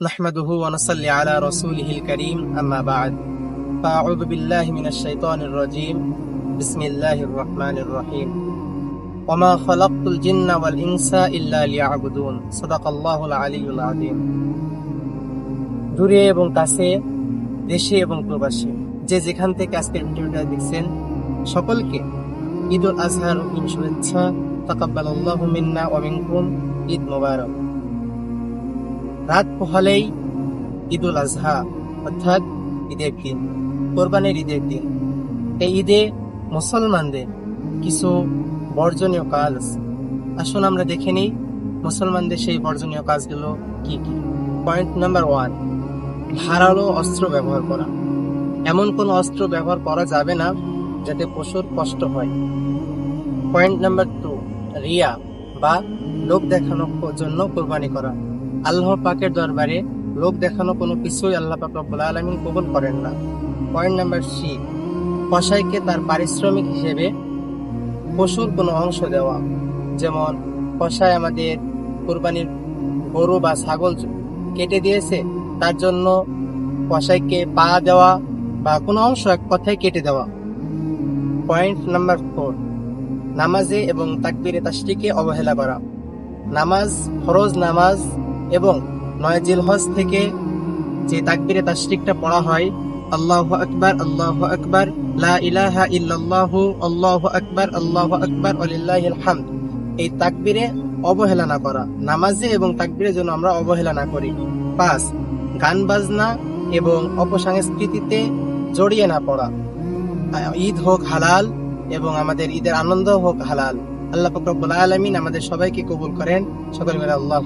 نحمده ونصلي على رسوله الكريم أما بعد فأعوذ بالله من الشيطان الرجيم بسم الله الرحمن الرحيم وما خلقت الجن والإنس إلا ليعبدون صدق الله العلي العظيم দূরে এবং কাছে দেশে এবং প্রবাসে যে যেখান থেকে আজকের ভিডিওটা দেখছেন সকলকে ঈদ উল আজহার রঙিন শুভেচ্ছা তাকাব্বাল আল্লাহ মিন্না ওয়া মিনকুম ঈদ মোবারক রাত পোহালেই ঈদ উল আজহা, অর্থাৎ ঈদের দিন, কোরবানির ঈদের দিন। এই ঈদে মুসলমানদের কিছু বর্জনীয় কাজ আসুন আমরা দেখে নিই মুসলমানদের সেই বর্জনীয় কাজগুলো কি কি। পয়েন্ট নাম্বার ওয়ান, ধারালো অস্ত্র ব্যবহার করা। এমন কোন অস্ত্র ব্যবহার করা যাবে না যাতে পশুর কষ্ট হয়। পয়েন্ট নাম্বার টু, রিয়া বা লোক দেখানোর জন্য কোরবানি করা। আল্লাহ পাকের দরবারে লোক দেখানো কোনো কিছুই আল্লাহ পাক রব্বুল আলামিন কবুল করেন না। পয়েন্ট নাম্বার সি, কসাইকে তার পারিশ্রমিক হিসেবে পশুর কোনো অংশ দেওয়া। যেমন, কসাই আমাদের কোরবানির গরু বা ছাগল কেটে দিয়েছে, তার জন্য কসাইকে পা দেওয়া বা কোনো অংশ এক কথায় কেটে দেওয়া। পয়েন্ট নাম্বার ফোর, নামাজে এবং তাকবিরে তাসরিকে অবহেলা করা। নামাজ, ফরজ নামাজ এবং নয় জিলহজ থেকে যে তাকবিরে তাসরিকটা পড়া হয়, আল্লাহ আকবার আল্লাহ আকবার, লা ইলাহা ইল্লাল্লাহু, আল্লাহু আকবার আল্লাহু আকবার ওয়ালিল্লাহিল হামদ এই তাকবিরে অবহেলা না করা, নামাজে এবং তাকবিরের জন্য আমরা অবহেলা না করি। পাঁচ, গান বাজনা এবং অপসংস্কৃতিতে জড়িয়ে না পড়া। ঈদ হোক হালাল এবং আমাদের ঈদের আনন্দ হোক হালাল। আল্লাহ ফকরবুল আলমিন আমাদের সবাইকে কবুল করেন। সকল আল্লাহ